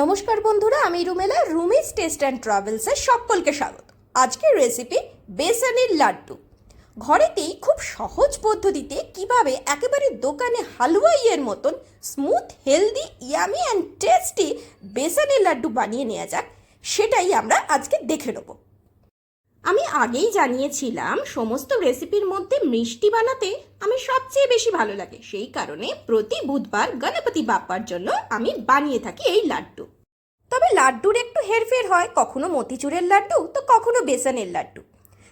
নমস্কার বন্ধুরা, আমি রুমেলা রুমিস টেস্ট অ্যান্ড ট্রাভেলসে সকলকে স্বাগত। আজকের রেসিপি বেসনের লাড্ডু। ঘরেতেই খুব সহজ পদ্ধতিতে কীভাবে একেবারে দোকানে হালুয়াইয়ের মতন smooth healthy yummy and tasty বেসনের লাড্ডু বানিয়ে নেওয়া যাক, সেটাই আমরা আজকে দেখে নেব। আমি আগেই জানিয়েছিলাম সমস্ত রেসিপির মধ্যে মিষ্টি বানাতে আমি সবচেয়ে বেশি ভালো লাগে। সেই কারণে প্রতি বুধবার গণপতি বাপ্পার জন্য আমি বানিয়ে থাকি এই লাড্ডু। তবে লাড্ডুর একটু হেরফের হয়, কখনো মতিচুরের লাড্ডু, তো কখনো বেসনের লাড্ডু।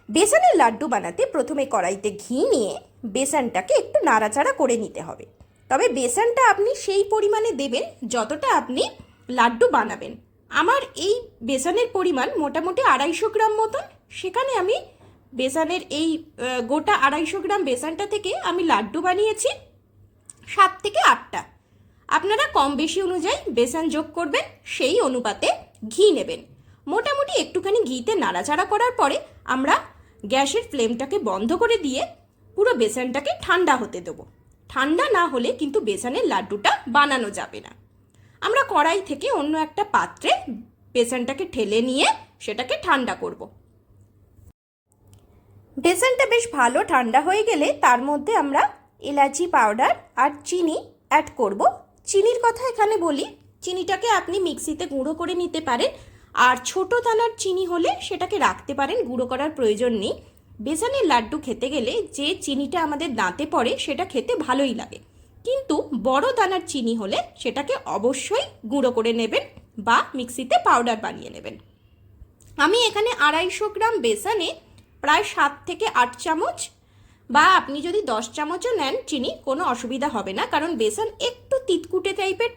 বেসনের লাড্ডু বানাতে প্রথমে কড়াইতে ঘি নিয়ে বেসনটাকে একটু নাড়াচাড়া করে নিতে হবে। তবে বেসনটা আপনি সেই পরিমাণে দেবেন যতটা আপনি লাড্ডু বানাবেন। আমার এই বেসনের পরিমাণ মোটামুটি আড়াইশো গ্রাম মতন। সেখানে আমি বেসনের এই গোটা আড়াইশো গ্রাম বেসনটা থেকে আমি লাড্ডু বানিয়েছি, সাত থেকে আটটা। আপনারা কম বেশি অনুযায়ী বেসন যোগ করবেন, সেই অনুপাতে ঘি নেবেন। মোটামুটি একটুখানি ঘিতে নাড়াচাড়া করার পরে আমরা গ্যাসের ফ্লেমটাকে বন্ধ করে দিয়ে পুরো বেসনটাকে ঠান্ডা হতে দেবো। ঠান্ডা না হলে কিন্তু বেসনের লাড্ডুটা বানানো যাবে না। আমরা কড়াই থেকে অন্য একটা পাত্রে বেসনটাকে ঠেলে নিয়ে সেটাকে ঠান্ডা করব। বেসনটা বেশ ভালো, ঠান্ডা হয়ে গেলে তার মধ্যে আমরা এলাচি পাউডার আর চিনি অ্যাড করব। চিনির কথা এখানে বলি, চিনিটাকে আপনি মিক্সিতে গুঁড়ো করে নিতে পারেন। আর ছোট দানার চিনি হলে সেটাকে রাখতে পারেন, গুঁড়ো করার প্রয়োজন নেই। বেসনের লাড্ডু খেতে গেলে যে চিনিটা আমাদের দাঁতে পড়ে, সেটা খেতে ভালোই লাগে। কিন্তু বড় দানার চিনি হলে সেটাকে অবশ্যই গুঁড়ো করে নেবেন বা মিক্সিতে পাউডার বানিয়ে নেবেন। আমি এখানে আড়াইশো গ্রাম বেসনে প্রায় সাত থেকে আট চামচ বা আপনি যদি দশ চামচও নেন চিনি, কোনো অসুবিধা হবে না, কারণ বেসন একটু তিতকুটে টাইপের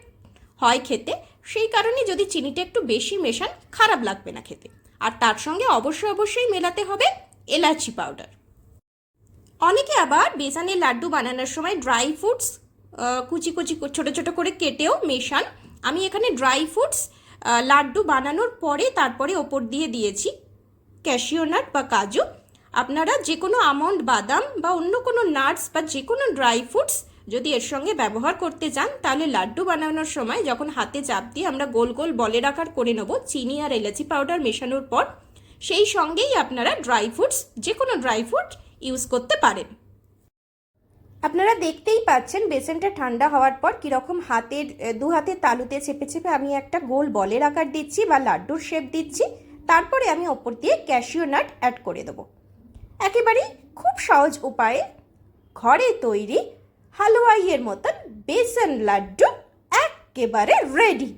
হয় খেতে। সেই কারণে যদি চিনিটা একটু বেশি মেশান, খারাপ লাগবে না খেতে। আর তার সঙ্গে অবশ্যই অবশ্যই মেলাতে হবে এলাচি পাউডার অনেকে আবার বেসনের লাড্ডু বানানোর সময় ড্রাই ফ্রুটস কুচি কুচি ছোটো ছোটো করে কেটেও মেশান। আমি এখানে ড্রাই ফ্রুটস লাড্ডু বানানোর পরে তারপরে ওপর দিয়ে দিয়েছি। ক্যাশিও নাট বা কাজু, আপনারা যে কোনো আমন্ড, বাদাম বা অন্য কোনো নাটস বা যে কোনো ড্রাই ফ্রুটস যদি এর সঙ্গে ব্যবহার করতে চান, তাহলে লাড্ডু বানানোর সময় যখন হাতে চাপ দিয়ে আমরা গোল গোল বলের আকার করে নেব, চিনি আর এলাচি পাউডার মেশানোর পর, সেই সঙ্গেই আপনারা ড্রাই ফ্রুটস যে কোনো ড্রাই ফ্রুট ইউজ করতে পারেন। আপনারা দেখতেই পাচ্ছেন বেসনটা ঠান্ডা হওয়ার পর কীরকম হাতের, দু হাতের তালুতে চেপে চেপে আমি একটা গোল বলের আকার দিচ্ছি বা লাড্ডুর শেপ দিচ্ছি। তারপরে আমি ওপর দিয়ে ক্যাশিও নাট অ্যাড করে দেবো। একেবারেই খুব সহজ উপায়ে ঘরে তৈরি হালুয়াইয়ের মতন বেসন লাড্ডু একেবারে রেডি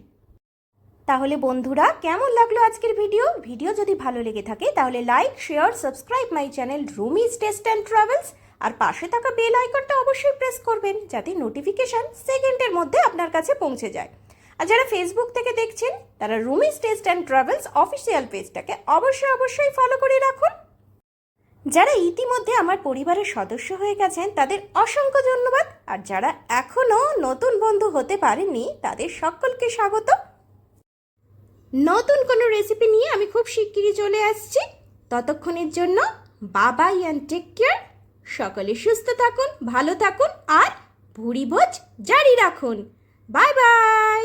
তাহলে বন্ধুরা, কেমন লাগল আজকের ভিডিও ভিডিও যদি ভালো লেগে থাকে, তাহলে like share subscribe my channel Rumi's taste and travels আর পাশে থাকা বেল আইকনটা অবশ্যই প্রেস করবেন, যাতে নোটিফিকেশন সেকেন্ডের মধ্যে আপনার কাছে পৌঁছে যায়। আর যারা ফেসবুক থেকে দেখছেন, তারা Rumi's taste and travels official পেজটাকে অবশ্যই অবশ্যই ফলো করে রাখুন। যারা ইতিমধ্যে আমার পরিবারের সদস্য হয়ে গেছেন, তাদের অসংখ্য ধন্যবাদ। আর যারা এখনও নতুন বন্ধু হতে পারেননি, তাদের সকলকে স্বাগত। নতুন কোনো রেসিপি নিয়ে আমি খুব শিগগিরই চলে আসছি। ততক্ষণের জন্য বাবাই অ্যান্ড টেক কেয়ার সকলে সুস্থ থাকুন, ভালো থাকুন, আর ভুড়ি ভোজ জারি রাখুন। Bye bye